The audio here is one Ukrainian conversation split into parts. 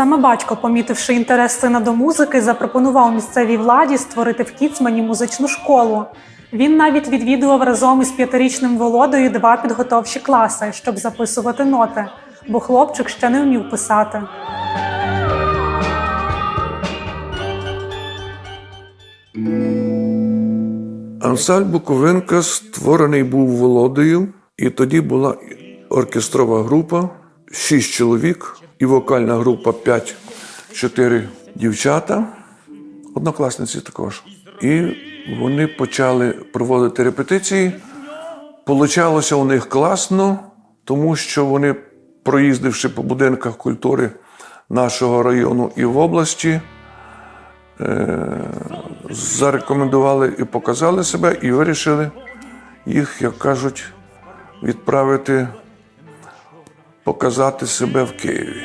Саме батько, помітивши інтерес сина до музики, запропонував місцевій владі створити в Кіцмані музичну школу. Він навіть відвідував разом із п'ятирічним Володою два підготовчі класи, щоб записувати ноти, бо хлопчик ще не вмів писати. Ансаль Буковинка створений був Володою, і тоді була оркестрова група, шість чоловік, і вокальна група п'ять, чотири дівчата, однокласниці також. І вони почали проводити репетиції. Получалося у них класно, тому що вони, проїздивши по будинках культури нашого району і в області, зарекомендували і показали себе, і вирішили їх, як кажуть, відправити показати себе в Києві.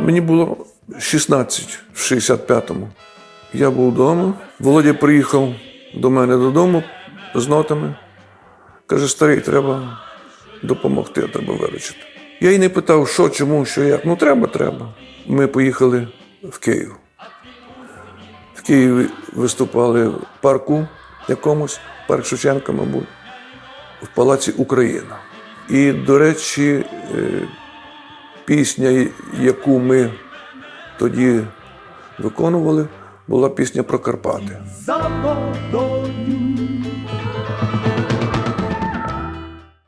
Мені було 16 в 65-му. Я був вдома. Володя приїхав до мене додому з нотами. Каже, старий, треба допомогти, треба виручити. Я й не питав, що, чому, що, як. Ну, треба, треба. Ми поїхали в Київ. В Києві виступали в парку якомусь, парк Шевченка, мабуть, в Палаці Україна. І, до речі, е, пісня, яку ми тоді виконували, була пісня про Карпати.